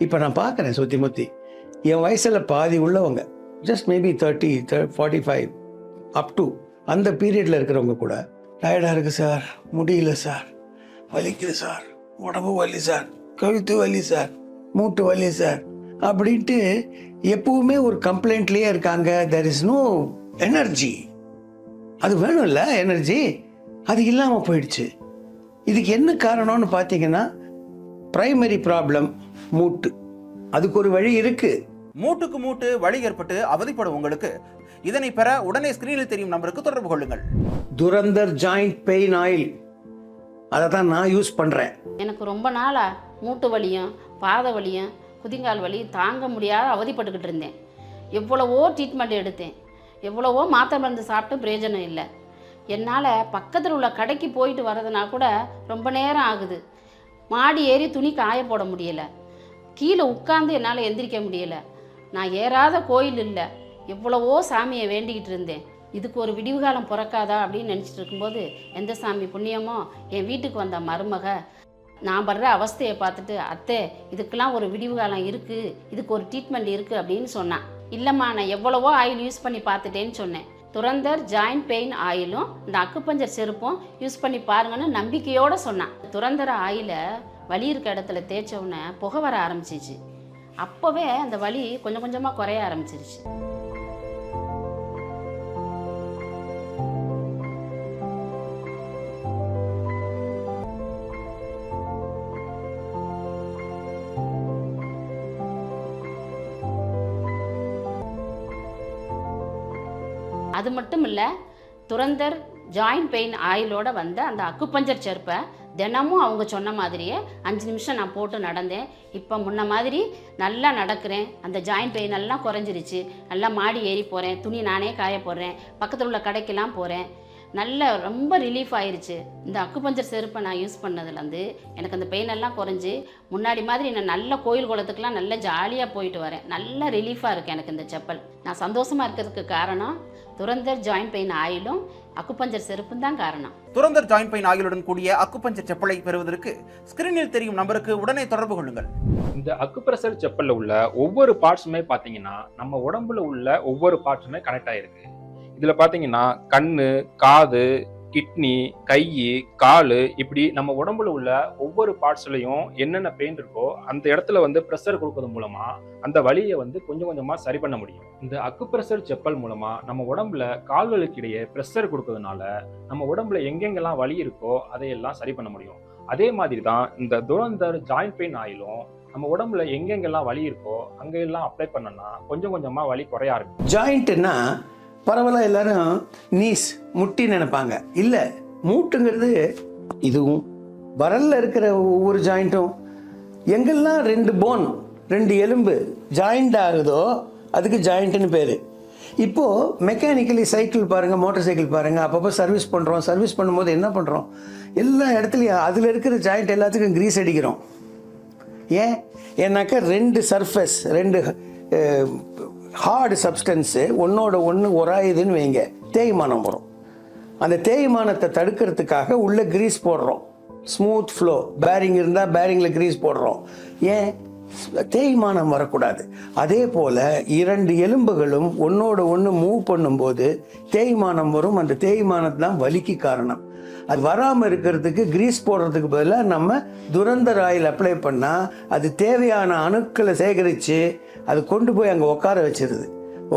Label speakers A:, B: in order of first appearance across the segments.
A: இப்போ நான் பார்க்குறேன் சுற்றி முத்தி. என் வயசில் பாதி உள்ளவங்க just maybe thirty forty five up to அந்த பீரியடில் இருக்கிறவங்க கூட டயர்டாக இருக்குது சார் முடியல சார் வலிக்குது சார் உடம்பு வலி சார் கழுத்து வலி சார் மூட்டு வலி சார் அப்படின்ட்டு எப்பவுமே ஒரு கம்ப்ளைண்ட்லேயே இருக்காங்க. தெர் இஸ் நோ எனர்ஜி அது வேணும்ல எனர்ஜி அது இல்லாமல் போயிடுச்சு. இதுக்கு என்ன காரணம்னு பார்த்தீங்கன்னா ப்ரைமரி ப்ராப்ளம் மூட்டு. அதுக்கு ஒரு வழி இருக்கு.
B: மூட்டுக்கு மூட்டு வலி ஏற்பட்டு அவதிப்படும் உங்களுக்கு. இதனை பெற உடனே ஸ்கிரீனில் தெரியும் நம்பருக்கு தொடர்பு கொள்ளுங்கள்.
A: துரந்தர் ஜாயிண்ட் பெயின் ஆயில் அதை தான் நான் யூஸ் பண்ணுறேன்
C: எனக்கு ரொம்ப நாளாக மூட்டு வலியும் பாத வலியும் குதிங்கால் வலியும் தாங்க முடியாத அவதிப்பட்டுக்கிட்டு இருந்தேன். எவ்வளவோ ட்ரீட்மெண்ட் எடுத்தேன். எவ்வளவோ மாத்திரை மருந்து சாப்பிட்டு பிரயோஜனம் இல்லை. என்னால் பக்கத்தில் உள்ள கடைக்கு போயிட்டு வரதுனா கூட ரொம்ப நேரம் ஆகுது. மாடி ஏறி துணி காய போட முடியலை. கீழே உட்காந்து என்னால் எந்திரிக்க முடியலை. நான் ஏறாத கோயில் இல்லை. எவ்வளவோ சாமியை வேண்டிக்கிட்டு இருந்தேன். இதுக்கு ஒரு விடிவு காலம் பிறக்காதா அப்படின்னு நினச்சிட்டு இருக்கும்போது எந்த சாமி புண்ணியமோ? என் வீட்டுக்கு வந்த மருமக. நான் படுற அவஸ்தையை பார்த்துட்டு அத்தை இதுக்கெல்லாம் ஒரு விடிவு காலம் இருக்குது இதுக்கு ஒரு ட்ரீட்மெண்ட் இருக்குது அப்படின்னு சொன்னான். இல்லைம்மா நான் எவ்வளவோ ஆயில் யூஸ் பண்ணி பார்த்துட்டேன்னு சொன்னேன். துரந்தர் ஜாயிண்ட் பெயின் ஆயிலும் இந்த அக்குப்பஞ்சர் செருப்பும் யூஸ் பண்ணி பாருங்கன்னு நம்பிக்கையோடு சொன்னான். துரந்தர ஆயிலை வலி இருக்க இடத்துல தேய்ச்சவுடனே புகை வர ஆரம்பிச்சிச்சு. அப்போவே அந்த வலி கொஞ்சம் கொஞ்சமாக குறைய ஆரம்பிச்சிருச்சு. அது மட்டும் இல்லை துரந்தர் ஜாயிண்ட் பெயின் ஆயிலோட வந்த அந்த அக்குப்பஞ்சர் செருப்பை தினமும் அவங்க சொன்ன மாதிரியே அஞ்சு நிமிஷம் நான் போட்டு நடந்தேன். இப்போ முன்ன மாதிரி நல்லா நடக்கிறேன். அந்த ஜாயிண்ட் பெயின் எல்லாம் குறைஞ்சிருச்சு. நல்லா மாடி ஏறி போகிறேன் துணி நானே காய போடுறேன். பக்கத்தில் உள்ள கடைக்கெல்லாம் போகிறேன் நல்ல ரொம்ப ரிலீஃப் ஆயிருச்சு. இந்த அக்குப்பஞ்சர் செருப்பை நான் யூஸ் பண்ணதுலேருந்து எனக்கு அந்த பெயின் எல்லாம் குறைஞ்சி முன்னாடி மாதிரி நான் நல்ல கோயில் குளத்துக்குலாம் நல்ல ஜாலியாக போயிட்டு வரேன். நல்ல ரிலீஃபாக இருக்குது எனக்கு இந்த செப்பல். நான் சந்தோஷமாக இருக்கிறதுக்கு காரணம் துரந்தர் ஜாயிண்ட் பெயின் ஆயிலும் அக்குப்பஞ்சர் செருப்பும் தான் காரணம்.
B: துரந்தர் ஜாயிண்ட் பெயின் ஆகியுடன் கூடிய அக்குப்பஞ்சர் செப்பலை பெறுவதற்கு ஸ்கிரீனில் தெரியும் நம்பருக்கு உடனே தொடர்பு கொள்ளுங்கள்.
D: இந்த அக்குப்ரெஷர் செப்பல்ல உள்ள ஒவ்வொரு பார்ட்ஸுமே பாத்தீங்கன்னா நம்ம உடம்புல உள்ள ஒவ்வொரு பார்ட்ஸுமே கனெக்ட் ஆயிருக்கு. இதுல பாத்தீங்கன்னா கண்ணு காது கிட்னி கை காலு இப்படி நம்ம உடம்புல உள்ள ஒவ்வொரு பார்ட்ஸ்லையும் என்னென்ன பெயின் இருக்கோ அந்த இடத்துல வந்து ப்ரெஷர் கொடுக்கறது மூலமா அந்த வலியை வந்து கொஞ்சம் கொஞ்சமா சரி பண்ண முடியும். இந்த அக்கு ப்ரெஷர் செப்பல் மூலமா நம்ம உடம்புல கால்களுக்கு இடையே ப்ரெஷர் கொடுக்கறதுனால நம்ம உடம்புல எங்கெங்கெல்லாம் வலி இருக்கோ அதையெல்லாம் சரி பண்ண முடியும். அதே மாதிரி தான் இந்த துரந்தர் ஜாயிண்ட் பெயின் ஆயிலும் நம்ம உடம்புல எங்கெங்கெல்லாம் வலி இருக்கோ அங்கெல்லாம் அப்ளை பண்ணோம்னா கொஞ்சம் கொஞ்சமா வலி குறைய ஆரம்பிக்கும்.
A: ஜாயிண்ட்னா பரவாயில்ல எல்லாரும் நீஸ் முட்டி நினைப்பாங்க. இல்லை மூட்டுங்கிறது இதுவும். வரலில் இருக்கிற ஒவ்வொரு ஜாயிண்ட்டும் எங்கெல்லாம் ரெண்டு போன் ரெண்டு எலும்பு ஜாயிண்ட் ஆகுதோ அதுக்கு ஜாயிண்ட்டுன்னு பேர். இப்போது மெக்கானிக்கலி சைக்கிள் பாருங்கள் மோட்டர் சைக்கிள் பாருங்கள் அப்பப்போ சர்வீஸ் பண்ணுறோம் சர்வீஸ் பண்ணும்போது என்ன பண்ணுறோம் எல்லா இடத்துலையும் அதில் இருக்கிற ஜாயிண்ட் எல்லாத்துக்கும் க்ரீஸ் அடிக்கிறோம். ஏன்? ஏன்னாக்கா ரெண்டு சர்ஃபஸ் ரெண்டு ஹார்டு சப்ஸ்டன்ஸு ஒன்றோட ஒன்று உராயுதுன்னு வைங்க. தேய்மானம் வரும். அந்த தேய்மானத்தை தடுக்கிறதுக்காக உள்ளே கிரீஸ் போடுறோம். ஸ்மூத் ஃப்ளோ பேரிங் இருந்தால் பேரிங்கில் கிரீஸ் போடுறோம். ஏன்? தேய்மானம் வரக்கூடாது. அதே போல் இரண்டு எலும்புகளும் ஒன்றோட ஒன்று மூவ் பண்ணும்போது தேய்மானம் வரும். அந்த தேய்மானம் தான் வலிக்கு காரணம். அது வராமல் இருக்கிறதுக்கு கிரீஸ் போடுறதுக்கு பதிலாக நம்ம துரந்தர் ஆயில் அப்ளை பண்ணால் அது தேவையான அணுக்களை சேகரித்து அது கொண்டு போய் அங்கே உட்கார வச்சிருது.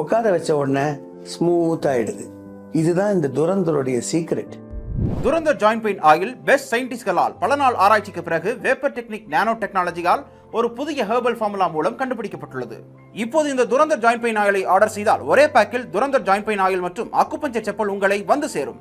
A: உட்கார வச்ச உடனே ஸ்மூத் ஆயிடுது. இதுதான் இந்த துரந்தருடைய secret
B: Durandhar joint pain oil best சயின்டிஸ்ட்களால் பல நாள் ஆராய்ச்சிக்கு பிறகு வேப்பர் டெக்னிக் நானோ டெக்னாலஜியால் ஒரு புதிய ஹெர்பல் ஃபார்முலா மூலம் கண்டுபிடிக்கப்பட்டுள்ளது. இப்போது இந்த துரந்தர் ஜாயின் பெயின் ஆயிலை ஆர்டர் செய்தால் ஒரே பேக்கில் துரந்தர் ஜாயின் பெயின் ஆயில் மற்றும் அக்குப்பஞ்சர் செப்பல் உங்களை வந்து சேரும்.